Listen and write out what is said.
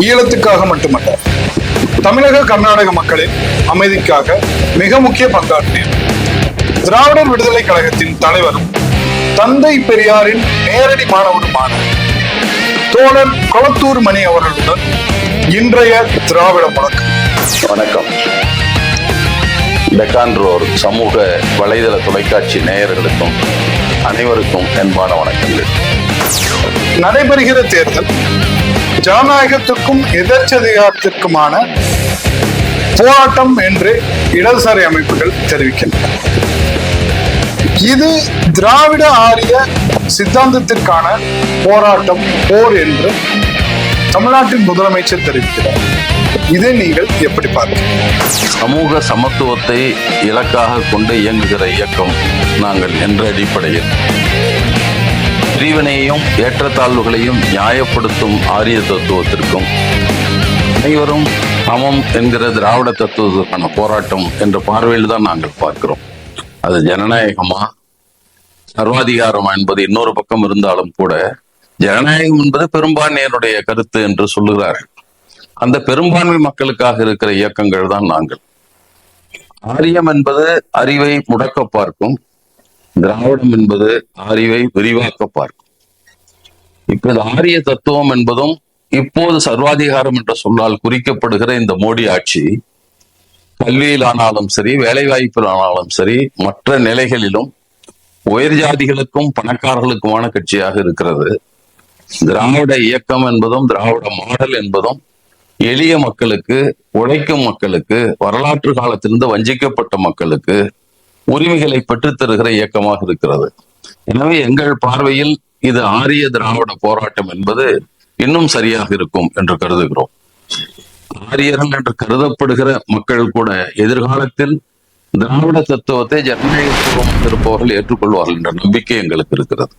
ஈழத்துக்காக மட்டுமல்ல தமிழக கர்நாடக மக்களின் அமைதிக்காக மிக முக்கிய பங்காற்றியவர். திராவிடர் விடுதலை கழகத்தின் தலைவரும் தந்தை பெரியாரின் நேரடி மாணவருமான தோழர் கொளத்தூர் மணி அவர்களுடன் இன்றைய திராவிட முழக்கம். வணக்கம். டெக்கான்ரோர் சமூக வலைதள தொலைக்காட்சி நேயர்களுக்கும் அனைவருக்கும் அன்பான வணக்கங்கள். நடைபெறுகிற தேர்தல் ஜனநாயகத்திற்கும் எதர்ச்சதிகாரத்திற்குமான போராட்டம் என்று இடதுசாரி அமைப்புகள் தெரிவிக்கின்றன. இது திராவிட ஆரிய சித்தாந்தத்திற்கான போராட்டம் போர் என்று தமிழ்நாட்டின் முதலமைச்சர் தெரிவிக்கிறார். இதை நீங்கள் எப்படி பார்க்க சமூக சமத்துவத்தை இலக்காக கொண்டு இயங்குகிற இயக்கம் நாங்கள் என்ற அடிப்படையில் பிரிவினையும் ஏற்றத்தாழ்வுகளையும் நியாயப்படுத்தும் ஆரிய தத்துவத்திற்கும் அனைவரும் சமம் என்கிற திராவிட தத்துவத்திற்கான போராட்டம் என்ற பார்வையில் தான் நாங்கள் பார்க்கிறோம். அது ஜனநாயகமா? சர்வாதிகாரமா என்பது இன்னொரு பக்கம் இருந்தாலும் கூட ஜனநாயகம் என்பது பெரும்பான்மையினுடைய கருத்து என்று சொல்லுகிறார்கள். அந்த பெரும்பான்மை மக்களுக்காக இருக்கிற இயக்கங்கள் தான் நாங்கள். ஆரியம் என்பது அறிவை முடக்க பார்க்கும் திராவிடம் என்பது அறிவை விரிவாக்க பார்க்கும். இப்ப இந்த ஆரிய தத்துவம் என்பதும் இப்போது சர்வாதிகாரம் என்ற சொல்லால் குறிக்கப்படுகிற இந்த மோடி ஆட்சி கல்வியில் ஆனாலும் சரி வேலை வாய்ப்பில் ஆனாலும் சரி மற்ற நிலைகளிலும் உயர் ஜாதிகளுக்கும் பணக்காரர்களுக்குமான கட்சியாக இருக்கிறது. திராவிட இயக்கம் என்பதும் திராவிட மாடல் என்பதும் எளிய மக்களுக்கு உழைக்கும் மக்களுக்கு வரலாற்று காலத்திலிருந்து வஞ்சிக்கப்பட்ட மக்களுக்கு உரிமைகளை பெற்றுத்தருகிற இயக்கமாக இருக்கிறது. எனவே எங்கள் பார்வையில் இது ஆரிய திராவிட போராட்டம் என்பது இன்னும் சரியாக இருக்கும் என்று கருதுகிறோம். ஆரியர்கள் என்று கருதப்படுகிற மக்கள் கூட எதிர்காலத்தில் திராவிட தத்துவத்தை ஜனநாயகத்துவம் இருப்பவர்கள் ஏற்றுக்கொள்வார்கள் என்ற நம்பிக்கை எங்களுக்கு இருக்கிறது.